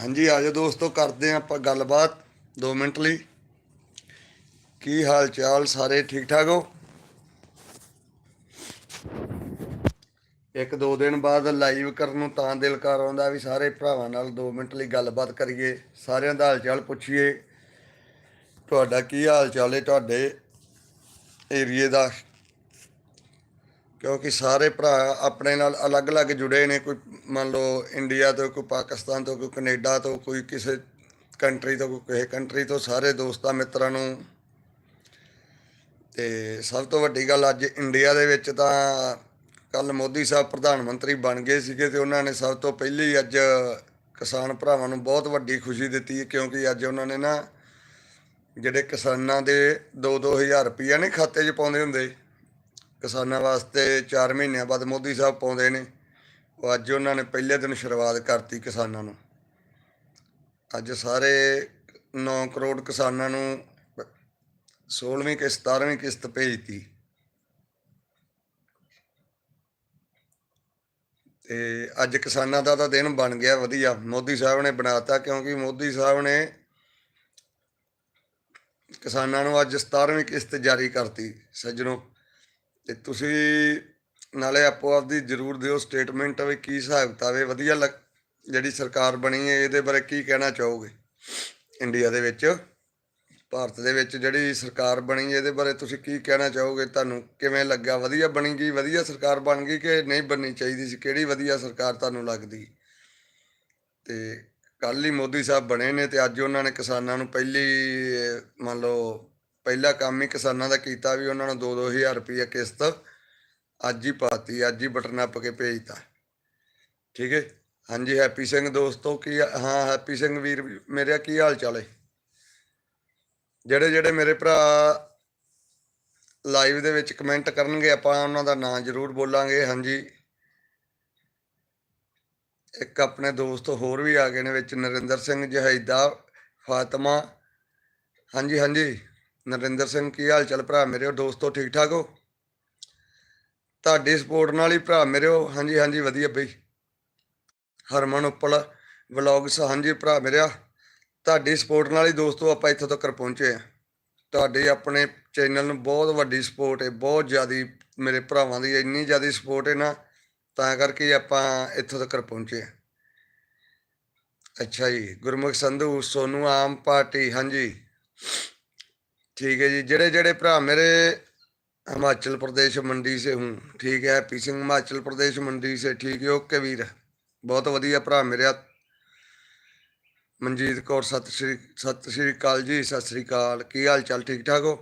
ਹਾਂਜੀ ਆਜੋ ਦੋਸਤੋ, ਕਰਦੇ ਹਾਂ ਆਪਾਂ ਗੱਲਬਾਤ 2 ਮਿੰਟ ਲਈ। ਕੀ ਹਾਲ ਚਾਲ, ਸਾਰੇ ਠੀਕ ਠਾਕ ਹੋ? ਇੱਕ ਦੋ ਦਿਨ ਬਾਅਦ ਲਾਈਵ ਕਰਨ ਨੂੰ ਤਾਂ ਦਿਲ ਕਰ ਆਉਂਦਾ ਵੀ ਸਾਰੇ ਭਰਾਵਾਂ ਨਾਲ 2 ਮਿੰਟ ਲਈ ਗੱਲਬਾਤ ਕਰੀਏ, ਸਾਰਿਆਂ ਦਾ ਹਾਲ ਚਾਲ ਪੁੱਛੀਏ। ਤੁਹਾਡਾ ਕੀ ਹਾਲ ਚਾਲ ਹੈ? ਤੁਹਾਡੇ ਏਰੀਏ ਦਾ ਕਿਉਂਕਿ ਸਾਰੇ ਭਰਾ ਆਪਣੇ ਨਾਲ ਅਲੱਗ-ਅਲੱਗ ਜੁੜੇ ਨੇ, ਕੋਈ ਮੰਨ ਲਓ ਇੰਡੀਆ ਤੋਂ, ਕੋਈ ਪਾਕਿਸਤਾਨ ਤੋਂ, ਕੋਈ ਕੈਨੇਡਾ ਤੋਂ, ਕੋਈ ਕਿਸੇ ਕੰਟਰੀ ਤੋਂ, ਕੋਈ ਕਿਸੇ ਕੰਟਰੀ ਤੋਂ, ਸਾਰੇ ਦੋਸਤਾਂ ਮਿੱਤਰਾਂ ਨੂੰ। ਤੇ ਸਭ ਤੋਂ ਵੱਡੀ ਗੱਲ ਅੱਜ ਇੰਡੀਆ ਦੇ ਵਿੱਚ ਤਾਂ ਕੱਲ ਮੋਦੀ ਸਾਹਿਬ ਪ੍ਰਧਾਨ ਮੰਤਰੀ ਬਣ ਗਏ ਸੀਗੇ ਤੇ ਉਹਨਾਂ ਨੇ ਸਭ ਤੋਂ ਪਹਿਲੀ ਅੱਜ ਕਿਸਾਨ ਭਰਾਵਾਂ ਨੂੰ ਬਹੁਤ ਵੱਡੀ ਖੁਸ਼ੀ ਦਿੱਤੀ ਕਿਉਂਕਿ ਅੱਜ ਉਹਨਾਂ ਨੇ ਨਾ ਜਿਹੜੇ ਕਿਸਾਨਾਂ ਦੇ 2-2000 ਰੁਪਈਆ ਨੇ ਖਾਤੇ 'ਚ ਪਾਉਂਦੇ ਹੁੰਦੇ ਕਿਸਾਨਾਂ ਵਾਸਤੇ 4 ਮਹੀਨਿਆਂ ਬਾਅਦ ਮੋਦੀ ਸਾਹਿਬ ਪਾਉਂਦੇ ਨੇ। ਉਹ ਅੱਜ ਉਹਨਾਂ ਨੇ ਪਹਿਲੇ ਦਿਨ ਸ਼ੁਰੂਆਤ ਕਰਤੀ ਕਿਸਾਨਾਂ ਨੂੰ। ਅੱਜ ਸਾਰੇ 9 ਕਰੋੜ ਕਿਸਾਨਾਂ ਨੂੰ 16ਵੀਂ ਕਿ 17ਵੀਂ ਕਿਸ਼ਤ ਭੇਜਤੀ। ਤੇ ਅੱਜ ਕਿਸਾਨਾਂ ਦਾ ਤਾਂ ਦਿਨ ਬਣ ਗਿਆ, ਵਧੀਆ। ਮੋਦੀ ਸਾਹਿਬ ਨੇ ਬਣਾਤਾ ਕਿਉਂਕਿ ਮੋਦੀ ਸਾਹਿਬ ਨੇ ਕਿਸਾਨਾਂ ਨੂੰ ਅੱਜ 17ਵੀਂ ਕਿਸ਼ਤ ਜਾਰੀ ਕਰਤੀ। ਸੱਜਣੋ ਤੇ ਤੁਸੀਂ ਨਾਲੇ ਆਪੋ ਆਪਦੀ ਜਰੂਰ ਦਿਓ ਸਟੇਟਮੈਂਟ ਵੀ ਕੀ ਹਿਸਾਬ ਕਿਤਾਬ ਹੈ, ਵਧੀਆ ਲੱਗ- ਜਿਹੜੀ ਸਰਕਾਰ ਬਣੀ ਹੈ, ਇਹਦੇ ਬਾਰੇ ਕੀ ਕਹਿਣਾ ਚਾਹੋਗੇ? ਇੰਡੀਆ ਦੇ ਵਿੱਚ, ਭਾਰਤ ਦੇ ਵਿੱਚ ਜਿਹੜੀ ਸਰਕਾਰ ਬਣੀ ਹੈ, ਇਹਦੇ ਬਾਰੇ ਤੁਸੀਂ ਕੀ ਕਹਿਣਾ ਚਾਹੋਗੇ? ਤੁਹਾਨੂੰ ਕਿਵੇਂ ਲੱਗਾ ਵਧੀਆ ਬਣੀ ਗਈ, ਵਧੀਆ ਸਰਕਾਰ ਬਣ ਗਈ ਕਿ ਨਹੀਂ ਬਣਨੀ ਚਾਹੀਦੀ ਸੀ? ਕਿਹੜੀ ਵਧੀਆ ਸਰਕਾਰ ਤੁਹਾਨੂੰ ਲੱਗਦੀ? ਤੇ ਕੱਲ ਹੀ ਮੋਦੀ ਸਾਹਿਬ ਬਣੇ ਨੇ ਤੇ ਅੱਜ ਉਹਨਾਂ ਨੇ ਕਿਸਾਨਾਂ ਨੂੰ ਪਹਿਲੀ, ਮੰਨ ਲਓ ਪਹਿਲਾ ਕੰਮ ਹੀ ਕਿਸਾਨਾਂ ਦਾ ਕੀਤਾ ਵੀ ਉਹਨਾਂ ਨੂੰ 2-2000 ਰੁਪਏ ਕਿਸ਼ਤ ਅੱਜ ਹੀ ਪਾਤੀ, ਅੱਜ ਹੀ ਬਟਨ ਅੱਪ ਕੇ ਭੇਜਤਾ। ਠੀਕ ਹੈ? ਹਾਂਜੀ, ਹੈਪੀ ਸਿੰਘ ਦੋਸਤੋ, ਕੀ ਹਾਂ, ਹੈਪੀ ਸਿੰਘ ਵੀਰ, ਮੇਰਾ ਕੀ ਹਾਲ ਚਾਲ ਹੈ? ਜਿਹੜੇ ਜਿਹੜੇ ਮੇਰੇ ਭਰਾ ਲਾਈਵ ਦੇ ਵਿੱਚ ਕਮੈਂਟ ਕਰਨਗੇ, ਆਪਾਂ ਉਹਨਾਂ ਦਾ ਨਾਂ ਜ਼ਰੂਰ ਬੋਲਾਂਗੇ। ਹਾਂਜੀ। ਇੱਕ ਆਪਣੇ ਦੋਸਤ ਹੋਰ ਵੀ ਆ ਗਏ ਨੇ ਵਿੱਚ, ਨਰਿੰਦਰ ਸਿੰਘ ਜਹੈਦਾ, ਫਾਤਮਾ। ਹਾਂਜੀ ਹਾਂਜੀ। ਨਰਿੰਦਰ ਸਿੰਘ, ਕੀ ਹਾਲ ਚਾਲ ਭਰਾ ਮੇਰੇ? ਦੋਸਤੋ ਠੀਕ ਠਾਕ ਹੋ? ਤੁਹਾਡੀ ਸਪੋਰਟ ਨਾਲ ਹੀ ਭਰਾ ਮੇਰੇ ਹਾਂਜੀ ਹਾਂਜੀ, ਵਧੀਆ ਬਈ। ਹਰਮਨ ਉੱਪਲ ਵਲੌਗਸ, ਹਾਂਜੀ ਭਰਾ ਮੇਰਿਆ ਤੁਹਾਡੀ ਸਪੋਰਟ ਨਾਲ ਹੀ ਦੋਸਤੋ ਆਪਾਂ ਇੱਥੋਂ ਤੱਕ ਪਹੁੰਚੇ ਆ। ਤੁਹਾਡੇ ਆਪਣੇ ਚੈਨਲ ਨੂੰ ਬਹੁਤ ਵੱਡੀ ਸਪੋਰਟ ਹੈ ਬਹੁਤ ਜ਼ਿਆਦੀ ਮੇਰੇ ਭਰਾਵਾਂ ਦੀ, ਇੰਨੀ ਜ਼ਿਆਦੀ ਸਪੋਰਟ ਹੈ ਨਾ, ਤਾਂ ਕਰਕੇ ਆਪਾਂ ਇੱਥੋਂ ਤੱਕ ਪਹੁੰਚੇ ਆ। ਅੱਛਾ ਜੀ, ਗੁਰਮੁਖ ਸੰਧੂ, ਸੋਨੂ ਆਮ ਪਾਰਟੀ, ਹਾਂਜੀ। ठीक है जी जेड़े जेड़े भरा मेरे हिमाचल प्रदेश मंडी से हूँ ठीक है हैप्पी सिंह हिमाचल प्रदेश मंडी से ठीक है ओके वीर बहुत वधिया भरा मेरे ਮਨਜੀਤ ਕੌਰ ਸਤਿ ਸ਼੍ਰੀ ਸਤਿ ਸ਼੍ਰੀ ਅਕਾਲ ਜੀ ਸਤਿ ਸ਼੍ਰੀ ਅਕਾਲ ਕੀ ਹਾਲ ਚਾਲ ਠੀਕ ਠਾਕ ਹੋ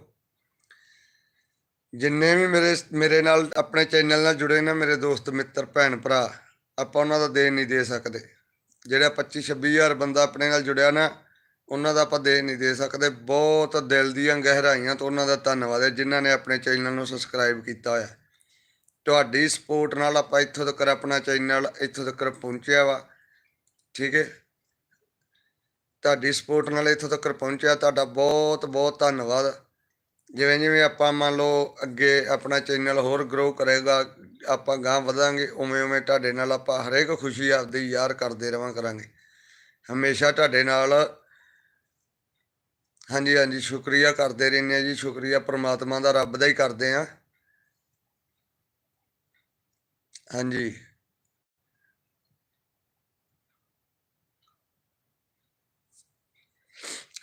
ਜਿੰਨੇ ਵੀ ਮੇਰੇ ਮੇਰੇ ਨਾਲ ਆਪਣੇ ਚੈਨਲ ਨਾਲ ਜੁੜੇ ਨੇ ਮੇਰੇ ਦੋਸਤ ਮਿੱਤਰ ਭੈਣ ਭਰਾ ਆਪਾਂ ਉਹਨਾਂ ਦਾ ਦੇਣ ਨਹੀਂ ਦੇ ਸਕਦੇ ਜਿਹੜਾ 25 26000 ਬੰਦਾ ਆਪਣੇ ਨਾਲ ਜੁੜਿਆ ਨਾ ਉਹਨਾਂ ਦਾ ਆਪਾਂ ਦੇ ਨਹੀਂ ਦੇ ਸਕਦੇ। ਬਹੁਤ ਦਿਲ ਦੀਆਂ ਗਹਿਰਾਈਆਂ ਤੋਂ ਉਹਨਾਂ ਦਾ ਧੰਨਵਾਦ ਹੈ, ਜਿਨ੍ਹਾਂ ਨੇ ਆਪਣੇ ਚੈਨਲ ਨੂੰ ਸਬਸਕ੍ਰਾਈਬ ਕੀਤਾ ਹੋਇਆ ਤੁਹਾਡੀ ਸਪੋਰਟ ਨਾਲ ਆਪਾਂ ਇੱਥੋਂ ਤੱਕ ਆਪਣਾ ਚੈਨਲ ਇੱਥੋਂ ਤੱਕ ਪਹੁੰਚਿਆ ਵਾ, ਠੀਕ ਹੈ? ਤੁਹਾਡੀ ਸਪੋਰਟ ਨਾਲ ਇੱਥੋਂ ਤੱਕ ਪਹੁੰਚਿਆ, ਤੁਹਾਡਾ ਬਹੁਤ ਬਹੁਤ ਧੰਨਵਾਦ। ਜਿਵੇਂ ਜਿਵੇਂ ਆਪਾਂ ਮੰਨ ਲਓ ਅੱਗੇ ਆਪਣਾ ਚੈਨਲ ਹੋਰ ਗਰੋ ਕਰੇਗਾ, ਆਪਾਂ ਗਾਂ ਵਧਾਂਗੇ ਉਵੇਂ ਉਵੇਂ ਤੁਹਾਡੇ ਨਾਲ ਆਪਾਂ ਹਰੇਕ ਖੁਸ਼ੀ ਆਪਦੀ ਯਾਰ ਕਰਦੇ ਰਵਾਂ ਕਰਾਂਗੇ। ਹਮੇਸ਼ਾ ਤੁਹਾਡੇ ਨਾਲ ਹਾਂਜੀ ਹਾਂਜੀ, ਸ਼ੁਕਰੀਆ ਕਰਦੇ ਰਹਿੰਦੇ ਆ ਜੀ, ਸ਼ੁਕਰੀਆ, ਪ੍ਰਮਾਤਮਾ ਦਾ ਰੱਬ ਦਾ ਹੀ ਕਰਦੇ ਆ ਹਾਂਜੀ।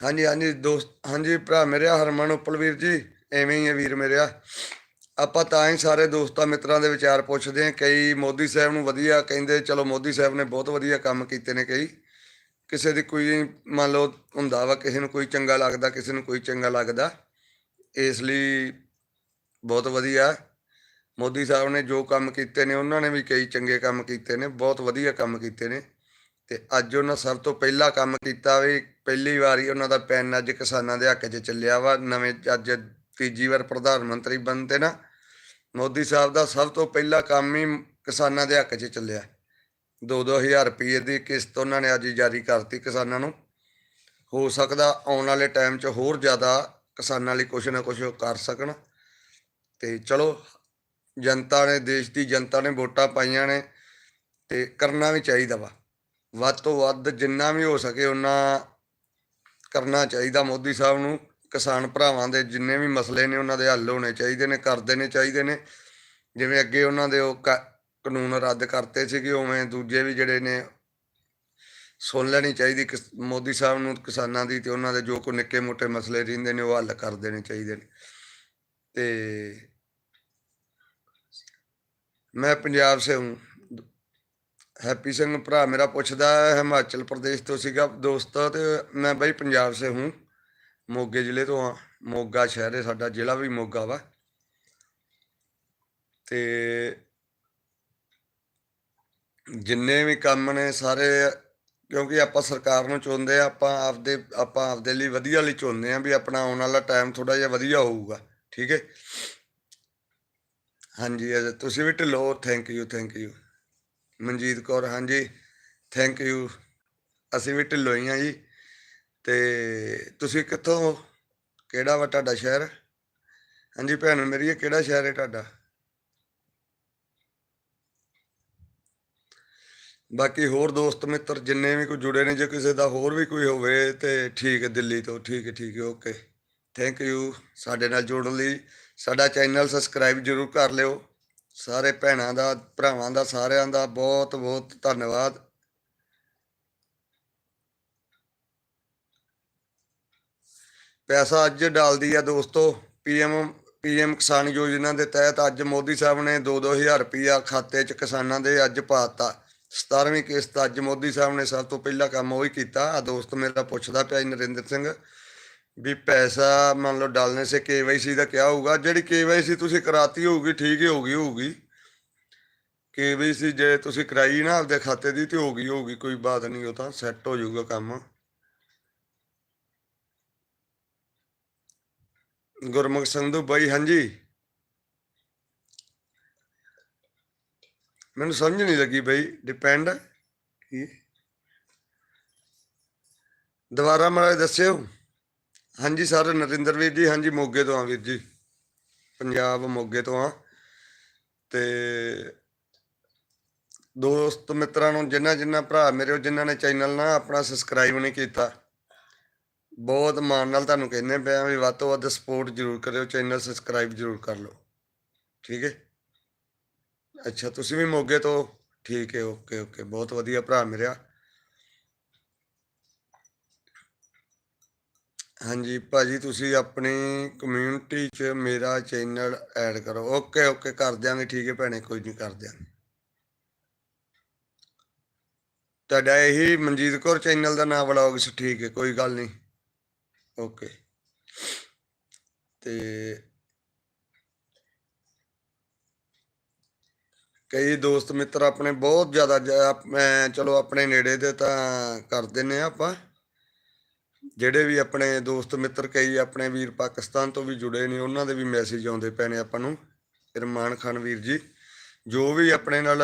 ਹਾਂਜੀ ਹਾਂਜੀ, ਦੋਸਤ, ਹਾਂਜੀ, ਭਰਾ ਮੇਰੇ ਹਰਮਨ, ਉਪਲਵੀਰ ਜੀ, ਐਵੇਂ ਹੀ ਹੈ ਵੀਰ ਮੇਰਿਆ ਆਪਾਂ ਤਾਂ ਹੀ ਸਾਰੇ ਦੋਸਤਾਂ ਮਿੱਤਰਾਂ ਦੇ ਵਿਚਾਰ ਪੁੱਛਦੇ ਹਾਂ, ਕਈ ਮੋਦੀ ਸਾਹਿਬ ਨੂੰ ਵਧੀਆ ਕਹਿੰਦੇ, ਚਲੋ ਮੋਦੀ ਸਾਹਿਬ ਨੇ ਬਹੁਤ ਵਧੀਆ ਕੰਮ ਕੀਤੇ ਨੇ ਕਈ। ਕਿਸੇ ਦੀ ਕੋਈ ਮੰਨ ਲਓ ਹੁੰਦਾ ਵਾ ਕਿਸੇ ਨੂੰ ਕੋਈ ਚੰਗਾ ਲੱਗਦਾ, ਕਿਸੇ ਨੂੰ ਕੋਈ ਚੰਗਾ ਲੱਗਦਾ, ਇਸ ਲਈ ਬਹੁਤ ਵਧੀਆ। ਮੋਦੀ ਸਾਹਿਬ ਨੇ ਜੋ ਕੰਮ ਕੀਤੇ ਨੇ, ਉਹਨਾਂ ਨੇ ਵੀ ਕਈ ਚੰਗੇ ਕੰਮ ਕੀਤੇ ਨੇ, ਬਹੁਤ ਵਧੀਆ ਕੰਮ ਕੀਤੇ ਨੇ। ਤੇ ਅੱਜ ਉਹਨਾਂ ਸਭ ਤੋਂ ਪਹਿਲਾ ਕੰਮ ਕੀਤਾ ਵੀ ਪਹਿਲੀ ਵਾਰੀ ਉਹਨਾਂ ਦਾ ਪੈਨ ਅੱਜ ਕਿਸਾਨਾਂ ਦੇ ਹੱਕ 'ਚ ਚੱਲਿਆ ਵਾ। ਨਵੇਂ ਅੱਜ ਤੀਜੀ ਵਾਰ ਪ੍ਰਧਾਨ ਮੰਤਰੀ ਬਣਦੇ ਨਾ। ਮੋਦੀ ਸਾਹਿਬ ਦਾ ਸਭ ਤੋਂ ਪਹਿਲਾ ਕੰਮ ਹੀ ਕਿਸਾਨਾਂ ਦੇ ਹੱਕ 'ਚ ਚੱਲਿਆ। 2-2000 ਰੁਪਏ ਦੀ ਕਿਸ਼ਤ ਉਹਨਾਂ ਨੇ ਅੱਜ ਜਾਰੀ ਕਰਤੀ ਕਿਸਾਨਾਂ ਨੂੰ। ਹੋ ਸਕਦਾ ਆਉਣ ਵਾਲੇ ਟਾਈਮ 'ਚ ਹੋਰ ਜ਼ਿਆਦਾ ਕਿਸਾਨਾਂ ਲਈ ਕੁਝ ਨਾ ਕੁਝ ਕਰ ਸਕਣ। ਤੇ ਚਲੋ, ਜਨਤਾ ਨੇ, ਦੇਸ਼ ਦੀ ਜਨਤਾ ਨੇ ਵੋਟਾਂ ਪਾਈਆਂ ਨੇ ਤੇ ਕਰਨਾ ਵੀ ਚਾਹੀਦਾ ਵਾ। ਵੱਧ ਤੋਂ ਵੱਧ ਜਿੰਨਾ ਵੀ ਹੋ ਸਕੇ ਉਹਨਾਂ ਕਰਨਾ ਚਾਹੀਦਾ ਮੋਦੀ ਸਾਹਿਬ ਨੂੰ। ਕਿਸਾਨ ਭਰਾਵਾਂ ਦੇ ਜਿੰਨੇ ਵੀ ਮਸਲੇ ਨੇ, ਉਹਨਾਂ ਦੇ ਹੱਲ ਹੋਣੇ ਚਾਹੀਦੇ ਨੇ ਕਰ ਦੇਣੇ ਚਾਹੀਦੇ ਨੇ। ਜਿਵੇਂ ਅੱਗੇ ਉਹਨਾਂ ਦੇ ਉਹ ਕ- ਕਾਨੂੰਨ ਰੱਦ ਕਰਤੇ ਸੀਗੇ, ਉਵੇਂ ਦੂਜੇ ਵੀ ਜਿਹੜੇ ਨੇ ਸੁਣ ਲੈਣੀ ਚਾਹੀਦੀ, ਕਿਸ- ਮੋਦੀ ਸਾਹਿਬ ਨੂੰ, ਕਿਸਾਨਾਂ ਦੀ ਤੇ ਉਹਨਾਂ ਦੇ ਜੋ ਕੋ ਨਿੱਕੇ ਮੋਟੇ ਮਸਲੇ ਰਹਿੰਦੇ ਨੇ, ਉਹ ਹੱਲ ਕਰ ਦੇਣੇ ਚਾਹੀਦੇ ਨੇ। ਤੇ ਮੈਂ ਪੰਜਾਬ ਸੇ ਹੂੰ। ਹੈਪੀ ਸਿੰਘ ਭਰਾ ਮੇਰਾ ਪੁੱਛਦਾ ਹਿਮਾਚਲ ਪ੍ਰਦੇਸ਼ ਤੋਂ ਸੀਗਾ ਦੋਸਤ ਤੇ ਮੈਂ ਬਈ ਪੰਜਾਬ ਸੇ ਹੂੰ। ਮੋਗੇ ਜ਼ਿਲ੍ਹੇ ਤੋਂ ਆ ਮੋਗਾ ਸ਼ਹਿਰ ਹੈ ਸਾਡਾ, ਜ਼ਿਲ੍ਹਾ ਵੀ ਮੋਗਾ ਵਾ। ਤੇ ਜਿੰਨੇ ਵੀ ਕੰਮ ਨੇ ਸਾਰੇ, ਕਿਉਂਕਿ ਆਪਾਂ ਸਰਕਾਰ ਨੂੰ ਚੁਣਦੇ ਆ ਆਪਾਂ ਆਪਦੇ ਆਪਾਂ ਆਪਦੇ ਲਈ ਵਧੀਆ ਲਈ ਚੁਣਦੇ ਆ ਵੀ ਆਪਣਾ ਆਉਣ ਵਾਲਾ ਟਾਈਮ ਥੋੜਾ ਜਿਹਾ ਵਧੀਆ ਹੋਊਗਾ, ਠੀਕ ਹੈ? ਹਾਂਜੀ, ਅਜੇ, ਤੁਸੀਂ ਵੀ Dhillon thank you thank you Manjeet Kaur, ਹਾਂਜੀ ਥੈਂਕ ਯੂ ਅਸੀਂ ਵੀ ਢਿੱਲੋਂ ਹੀ ਆ ਜੀ। ਤੇ ਤੁਸੀਂ ਕਿੱਥੋਂ ਕਿਹੜਾ ਵਾ ਤੁਹਾਡਾ ਸ਼ਹਿਰ? ਹਾਂਜੀ ਭੈਣ, ਮੇਰੀ ਇਹ ਕਿਹੜਾ ਸ਼ਹਿਰ ਹੈ ਤੁਹਾਡਾ? ਬਾਕੀ ਹੋਰ ਦੋਸਤ ਮਿੱਤਰ ਜਿੰਨੇ ਵੀ ਕੋਈ ਜੁੜੇ ਨੇ, ਜੇ ਕਿਸੇ ਦਾ ਹੋਰ ਵੀ ਕੋਈ ਹੋਵੇ ਤੇ ਠੀਕ ਹੈ, ਦਿੱਲੀ ਤੋਂ ਠੀਕ ਹੈ ਠੀਕ ਹੈ ਓਕੇ ਥੈਂਕ ਯੂ ਸਾਡੇ ਨਾਲ ਜੁੜਨ ਲਈ। ਸਾਡਾ ਚੈਨਲ ਸਬਸਕ੍ਰਾਈਬ ਜਰੂਰ ਕਰ ਲਿਓ। ਸਾਰੇ ਭੈਣਾਂ ਦਾ, ਭਰਾਵਾਂ ਦਾ, ਸਾਰਿਆਂ ਦਾ ਬਹੁਤ ਬਹੁਤ ਧੰਨਵਾਦ। ਪੈਸਾ ਅੱਜ ਡਾਲਦੀ ਆ ਦੋਸਤੋ, ਪੀਐਮ ਪੀਐਮ ਕਿਸਾਨ ਯੋਜਨਾ ਦੇ ਤਹਿਤ ਅੱਜ ਮੋਦੀ ਸਾਹਿਬ ਨੇ 2-2000 ਰੁਪਇਆ ਖਾਤੇ 'ਚ ਕਿਸਾਨਾਂ ਦੇ ਅੱਜ ਪਾਤਾ 17ਵੀਂ ਕਿਸ਼ਤ ਅੱਜ ਮੋਦੀ ਸਾਹਿਬ ਨੇ ਸਭ ਤੋਂ ਪਹਿਲਾ ਕੰਮ ਉਹ ਹੀ ਕੀਤਾ। ਆ ਦੋਸਤ ਮੇਰਾ ਪੁੱਛਦਾ ਪਿਆ ਨਰਿੰਦਰ ਸਿੰਘ ਵੀ ਪੈਸਾ ਮੰਨ ਲਓ ਡਾਲਨੇ ਸੇ ਕੇਵਾਈਸੀ ਦਾ ਕਿਆ ਹੋਊਗਾ। ਜਿਹੜੀ ਕੇਵਾਈਸੀ ਤੁਸੀਂ ਕਰਾਤੀ ਹੋਊਗੀ, ਠੀਕ ਹੀ ਹੋਊਗੀ ਹੋਊਗੀ। ਕੇਵਾਈਸੀ ਜੇ ਤੁਸੀਂ ਕਰਾਈ ਨਾ ਆਪਦੇ ਖਾਤੇ ਦੀ ਤੇ ਹੋਗੀ ਹੋਊਗੀ, ਕੋਈ ਬਾਤ ਨਹੀਂ, ਉਹ ਤਾਂ ਸੈੱਟ ਹੋ ਜਾਊਗਾ ਕੰਮ। ਗੁਰਮੁਖ ਸੰਧੂ ਬਾਈ, ਹਾਂਜੀ? ਮੈਨੂੰ ਸਮਝ ਨਹੀਂ ਲੱਗੀ ਬਈ ਡਿਪੈਂਡ ਕੀ? ਦੁਬਾਰਾ ਮਾੜਾ ਦੱਸਿਓ। ਹਾਂਜੀ ਸਰ, ਨਰਿੰਦਰ ਵੀਰ ਜੀ, ਹਾਂਜੀ ਮੋਗੇ ਤੋਂ ਆ ਵੀਰ ਜੀ। ਪੰਜਾਬ ਮੋਗੇ ਤੋਂ ਆ। ਤੇ ਦੋਸਤ ਮਿੱਤਰਾਂ ਨੂੰ, ਜਿੰਨਾ ਜਿੰਨਾ ਭਰਾ ਮੇਰੇ, ਜਿਨ੍ਹਾਂ ਨੇ ਚੈਨਲ ਨਾ ਆਪਣਾ ਸਬਸਕ੍ਰਾਈਬ ਨਹੀਂ ਕੀਤਾ, ਬਹੁਤ ਮਾਣ ਨਾਲ ਤੁਹਾਨੂੰ ਕਹਿੰਦੇ ਪਿਆ ਵੀ ਵੱਧ ਤੋਂ ਵੱਧ ਸਪੋਰਟ ਜ਼ਰੂਰ ਕਰਿਓ, ਚੈਨਲ ਸਬਸਕ੍ਰਾਈਬ ਜ਼ਰੂਰ ਕਰ ਲਓ। ਠੀਕ ਹੈ? ਅੱਛਾ, ਤੁਸੀਂ ਵੀ ਮੋਗੇ ਤੋਂ? ਠੀਕ ਹੈ ਓਕੇ ਓਕੇ ਬਹੁਤ ਵਧੀਆ ਭਰਾ ਮੇਰਾ। ਹਾਂਜੀ, ਭਾਜੀ, ਤੁਸੀਂ ਆਪਣੀ ਕਮਿਊਨਿਟੀ 'ਚ ਮੇਰਾ ਚੈਨਲ ਐਡ ਕਰੋ। ਓਕੇ ਓਕੇ ਕਰ ਦਿਆਂਗੇ, ਠੀਕ ਹੈ ਭੈਣੇ, ਕੋਈ ਨਹੀਂ, ਕਰ ਦਿਆਂਗੇ। ਤੁਹਾਡਾ ਇਹੀ ਮਨਜੀਤ ਕੌਰ ਚੈਨਲ ਦਾ ਨਾਮ ਵਲੌਗਸ ਠੀਕ ਹੈ, ਕੋਈ ਗੱਲ ਨਹੀਂ। ਓਕੇ ਤੇ ਕਈ ਦੋਸਤ ਮਿੱਤਰ ਆਪਣੇ ਬਹੁਤ ਜ਼ਿਆਦਾ ਜ- ਮੈਂ ਚਲੋ ਆਪਣੇ ਨੇੜੇ ਦੇ ਤਾਂ ਕਰ ਦਿੰਨੇ ਆ ਆਪਾਂ। ਜਿਹੜੇ ਵੀ ਆਪਣੇ ਦੋਸਤ ਮਿੱਤਰ ਕਈ ਆਪਣੇ ਵੀਰ ਪਾਕਿਸਤਾਨ ਤੋਂ ਵੀ ਜੁੜੇ ਨੇ, ਉਹਨਾਂ ਦੇ ਵੀ ਮੈਸੇਜ ਆਉਂਦੇ ਪਏ ਨੇ ਆਪਾਂ ਨੂੰ। ਇਰਮਾਨ ਖਾਨ ਵੀਰ ਜੀ, ਜੋ ਵੀ ਆਪਣੇ ਨਾਲ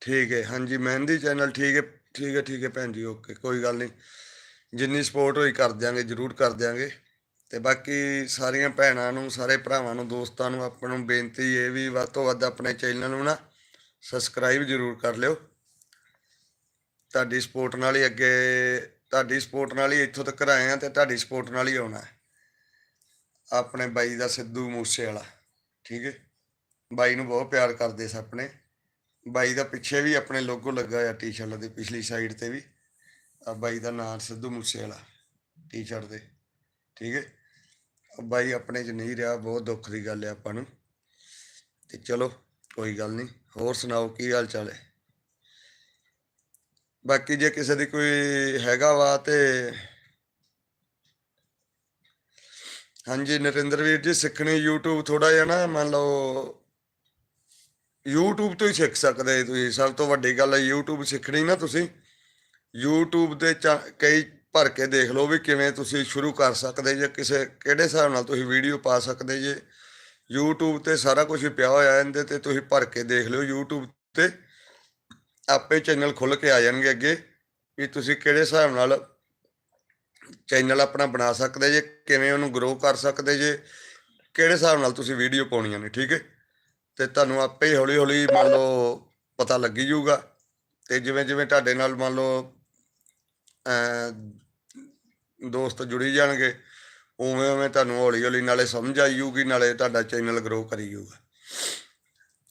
ਠੀਕ ਹੈ, ਹਾਂਜੀ, ਮਹਿੰਦੀ ਚੈਨਲ ਠੀਕ ਹੈ ਠੀਕ ਹੈ ਠੀਕ ਹੈ ਭੈਣ ਜੀ ਓਕੇ ਕੋਈ ਗੱਲ ਨਹੀਂ। ਜਿੰਨੀ ਸਪੋਰਟ ਹੋਈ ਕਰ ਦਿਆਂਗੇ, ਜਰੂਰ ਕਰ ਦਿਆਂਗੇ। ਤੇ ਬਾਕੀ ਸਾਰੀਆਂ ਭੈਣਾਂ ਨੂੰ, ਸਾਰੇ ਭਰਾਵਾਂ ਨੂੰ, ਦੋਸਤਾਂ ਨੂੰ ਆਪਾਂ ਨੂੰ ਬੇਨਤੀ ਇਹ ਵੀ ਵੱਧ ਤੋਂ ਵੱਧ ਆਪਣੇ ਚੈਨਲ ਨੂੰ ਨਾ ਸਬਸਕ੍ਰਾਈਬ ਜਰੂਰ ਕਰ ਲਿਓ। ਤੁਹਾਡੀ ਸਪੋਰਟ ਨਾਲ ਹੀ ਅੱਗੇ, ਤੁਹਾਡੀ ਸਪੋਰਟ ਨਾਲ ਹੀ ਇੱਥੋਂ ਤੱਕ ਆਏ ਆ ਤੇ ਤੁਹਾਡੀ ਸਪੋਰਟ ਨਾਲ ਹੀ ਆਉਣਾ। ਆਪਣੇ ਬਾਈ ਦਾ ਸਿੱਧੂ ਮੂਸੇ ਵਾਲਾ ਠੀਕ ਹੈ? ਬਾਈ ਨੂੰ ਬਹੁਤ ਪਿਆਰ ਕਰਦੇ ਸੀ ਆਪਣੇ। ਬਾਈ ਦਾ ਪਿੱਛੇ ਵੀ ਆਪਣੇ ਲੋਗੋ ਲੱਗਾ ਆ ਟੀ-ਸ਼ਰਟ ਦੇ ਪਿਛਲੀ ਸਾਈਡ ਤੇ ਵੀ। ਆ ਬਾਈ ਦਾ ਨਾਮ ਸਿੱਧੂ ਮੂਸੇ ਵਾਲਾ ਟੀ-ਸ਼ਰਟ ਦੇ, ਠੀਕ ਹੈ? ਬਾਈ ਆਪਣੇ ਚ ਨਹੀਂ ਰਿਹਾ, ਬਹੁਤ ਦੁੱਖ ਦੀ ਗੱਲ ਹੈ ਆਪਾਂ ਨੂੰ। ਤੇ ਚਲੋ, ਕੋਈ ਗੱਲ ਨਹੀਂ, ਹੋਰ ਸੁਣਾਓ, ਕੀ ਹਾਲ ਚਾਲ ਹੈ? ਬਾਕੀ ਜੇ ਕਿਸੇ ਦੀ ਕੋਈ ਹੈਗਾ ਵਾ ਤੇ ਹਾਂਜੀ ਨਰਿੰਦਰ ਵੀਰ ਜੀ, ਸਿੱਖਣੀ YouTube ਥੋੜਾ ਜਿਹਾ ਨਾ, ਮੰਨ ਲਓ YouTube ਤੋਂ ਹੀ ਸਿੱਖ ਸਕਦੇ ਤੁਸੀਂ। ਸਭ ਤੋਂ ਵੱਡੀ ਗੱਲ ਹੈ YouTube ਸਿੱਖਣੀ ਨਾ ਤੁਸੀਂ। YouTube ਦੇ ਚਾ- ਕਈ ਭਰ ਕੇ ਦੇਖ ਲਓ ਵੀ ਕਿਵੇਂ ਤੁਸੀਂ ਸ਼ੁਰੂ ਕਰ ਸਕਦੇ ਜੇ, ਕਿਸੇ ਕਿਹੜੇ ਹਿਸਾਬ ਨਾਲ ਤੁਸੀਂ ਵੀਡੀਓ ਪਾ ਸਕਦੇ ਜੇ। YouTube ਤੇ ਸਾਰਾ ਕੁਝ ਪਿਆ ਹੋਇਆ ਇਹਦੇ ਤੇ ਤੁਸੀਂ ਭਰ ਕੇ ਦੇਖ ਲਿਓ। YouTube ਤੇ ਆਪੇ ਚੈਨਲ ਖੁੱਲ ਕੇ ਆ ਜਾਣਗੇ ਅੱਗੇ ਵੀ ਤੁਸੀਂ ਕਿਹੜੇ ਹਿਸਾਬ ਨਾਲ ਚੈਨਲ ਆਪਣਾ ਬਣਾ ਸਕਦੇ ਜੇ, ਕਿਵੇਂ ਉਹਨੂੰ ਗਰੋ ਕਰ ਸਕਦੇ ਜੇ, ਕਿਹੜੇ ਹਿਸਾਬ ਨਾਲ ਤੁਸੀਂ ਵੀਡੀਓ ਪਾਉਣੀਆਂ ਨੇ, ਠੀਕ ਹੈ? ਤੇ ਤੁਹਾਨੂੰ ਆਪੇ ਹੀ ਹੌਲੀ ਹੌਲੀ ਮੰਨ ਲਓ ਪਤਾ ਲੱਗੀ ਜਾਊਗਾ। ਤੇ ਜਿਵੇਂ ਜਿਵੇਂ ਤੁਹਾਡੇ ਨਾਲ ਮੰਨ ਲਓ ਦੋਸਤ ਜੁੜੀ ਜਾਣਗੇ, ਉਵੇਂ ਉਵੇਂ ਤੁਹਾਨੂੰ ਹੌਲੀ ਹੌਲੀ ਨਾਲੇ ਸਮਝ ਆਈ ਜੂਗੀ ਨਾਲੇ ਤੁਹਾਡਾ ਚੈਨਲ ਗਰੋ ਕਰੀ ਜੂਗਾ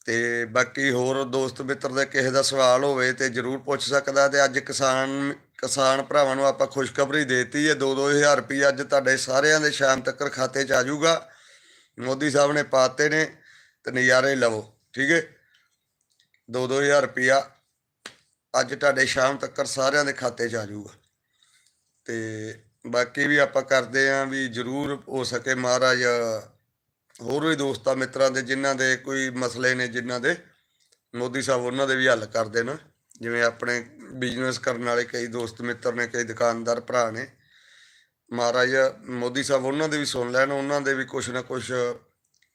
ਤੇ ਬਾਕੀ ਹੋਰ ਦੋਸਤ ਮਿੱਤਰ ਦੇ ਕਿਸੇ ਦਾ ਸਵਾਲ ਹੋਵੇ ਤੇ ਜਰੂਰ ਪੁੱਛ ਸਕਦਾ ਤੇ ਅੱਜ ਕਿਸਾਨ ਕਿਸਾਨ ਭਰਾਵਾਂ ਨੂੰ ਆਪਾਂ ਖੁਸ਼ਖਬਰੀ ਦੇਤੀ ਹੈ 2-2000 ਰੁਪਏ ਅੱਜ ਤੁਹਾਡੇ ਸਾਰਿਆਂ ਦੇ ਸ਼ਾਮ ਤੱਕ ਖਾਤੇ 'ਚ ਆ ਜਾਊਗਾ। ਮੋਦੀ ਸਾਹਿਬ ਨੇ ਪਾਤੇ ਨੇ ਤੇ ਨਜ਼ਾਰੇ ਲਵੋ, ਠੀਕ ਹੈ? 2-2000 ਰੁਪਿਆ ਅੱਜ ਤੁਹਾਡੇ ਸ਼ਾਮ ਤੱਕ ਸਾਰਿਆਂ ਦੇ ਖਾਤੇ 'ਚ ਆ ਜਾਊਗਾ। ਤੇ ਬਾਕੀ ਵੀ ਆਪਾਂ ਕਰਦੇ ਆਂ ਵੀ ਜਰੂਰ ਹੋ ਸਕੇ ਮਹਾਰਾਜ, ਹੋਰ ਵੀ ਦੋਸਤਾਂ ਮਿੱਤਰਾਂ ਦੇ, ਜਿਨ੍ਹਾਂ ਦੇ ਕੋਈ ਮਸਲੇ ਨੇ, ਜਿਨ੍ਹਾਂ ਦੇ, ਮੋਦੀ ਸਾਹਿਬ ਉਹਨਾਂ ਦੇ ਵੀ ਹੱਲ ਕਰ ਦੇਣ। ਜਿਵੇਂ ਆਪਣੇ ਬਿਜ਼ਨਸ ਕਰਨ ਵਾਲੇ ਕਈ ਦੋਸਤ ਮਿੱਤਰ ਨੇ, ਕਈ ਦੁਕਾਨਦਾਰ ਭਰਾ ਨੇ। ਮਹਾਰਾਜ, ਮੋਦੀ ਸਾਹਿਬ ਉਹਨਾਂ ਦੇ ਵੀ ਸੁਣ ਲੈਣ, ਉਹਨਾਂ ਦੇ ਵੀ ਕੁਛ ਨਾ ਕੁਛ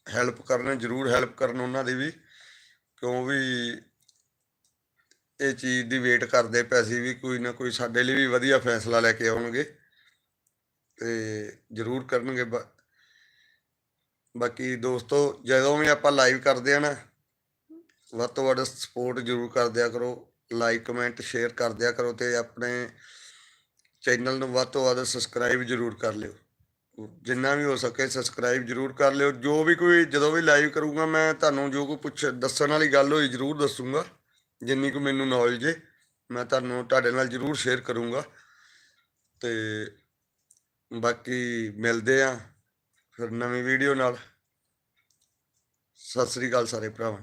ਹੈਲਪ ਕਰਨ, ਜਰੂਰ ਹੈਲਪ ਕਰਨ ਉਹਨਾਂ ਦੀ ਵੀ। ਕਿਉਂ ਵੀ ਇਹ ਚੀਜ਼ ਦੀ ਵੇਟ ਕਰਦੇ ਪਏ ਸੀ ਵੀ ਕੋਈ ਨਾ ਕੋਈ ਸਾਡੇ ਲਈ ਵੀ ਵਧੀਆ ਫੈਸਲਾ ਲੈ ਕੇ ਆਉਣਗੇ। ਤੇ ਜਰੂਰ ਕਰਨਗੇ ਬਾ- ਬਾਕੀ ਦੋਸਤੋ, ਜਦੋਂ ਵੀ ਆਪਾਂ ਲਾਈਵ ਕਰਦੇ ਆ ਨਾ, ਵੱਧ ਤੋਂ ਵੱਧ ਸਪੋਰਟ ਜਰੂਰ ਕਰ ਦਿਆ ਕਰੋ ਲਾਈਕ ਕਮੈਂਟ ਸ਼ੇਅਰ ਕਰ ਦਿਆ ਕਰੋ ਤੇ ਆਪਣੇ ਚੈਨਲ ਨੂੰ ਵੱਧ ਤੋਂ ਵੱਧ ਸਬਸਕ੍ਰਾਈਬ ਜਰੂਰ ਕਰ ਲਿਓ। ਜਿੰਨਾ ਵੀ ਹੋ ਸਕੇ ਸਬਸਕ੍ਰਾਈਬ ਜਰੂਰ ਕਰ ਲਿਓ। ਜੋ ਵੀ ਕੋਈ, ਜਦੋਂ ਵੀ ਲਾਈਵ ਕਰੂੰਗਾ ਮੈਂ ਤੁਹਾਨੂੰ ਜੋ ਕੋਈ ਪੁੱਛ, ਦੱਸਣ ਵਾਲੀ ਗੱਲ ਹੋਈ ਜਰੂਰ ਦੱਸੂੰਗਾ। ਜਿੰਨੀ ਕੁ ਮੈਨੂੰ ਨੌਲੇਜ ਹੈ ਮੈਂ ਤੁਹਾਨੂੰ ਤੁਹਾਡੇ ਨਾਲ ਜਰੂਰ ਸ਼ੇਅਰ ਕਰੂੰਗਾ। ਤੇ ਬਾਕੀ ਮਿਲਦੇ ਆ ਫਿਰ ਨਵੀਂ ਵੀਡੀਓ ਨਾਲ। ਸਤਿ ਸ੍ਰੀ ਅਕਾਲ ਸਾਰੇ ਭਰਾਵਾਂ।